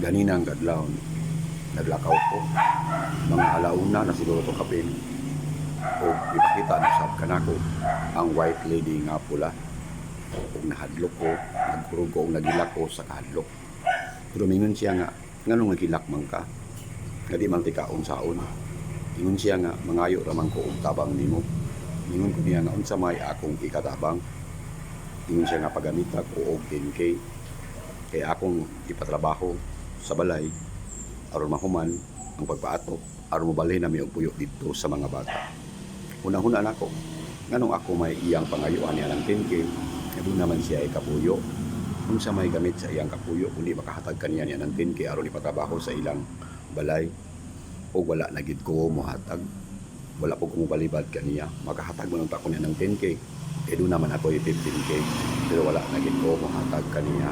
ganina ang kadlaw naglakaw ko. Mga alauna na siguro to kapin. O ipakita na sab kanako ang white lady nga pula. Ug nahadlok ko nagkurog ko nagilak ko sa kahadlok. Pero mingon siya nga nganong nagilak man ka nga di man tikaon saon ingon siya nga mangayo raman ko og tabang nimo. Ingon ko niya nga unsa may akong ikatabang? Ingon siya nga pagamita ko og 10k kay akong ipatrabaho sa balay aron mahuman ang pagpaatok aron mobalhin na mi og puyo dito sa mga bata. Una-huna nako nganong ako may iyang pangayuan niya ng 10k nga doon naman siya ay kapuyo. Kung sa may gamit sa iyang kapuyo kundi makahatag kaniya niya ng 10k aron ipatrabaho sa ilang balay o wala na gid ko mohatag wala po kumubalibad kaniya makahatag mo ng tako niya ng 10k eh doon naman ako ay 15k pero wala na gid ko mohatag kaniya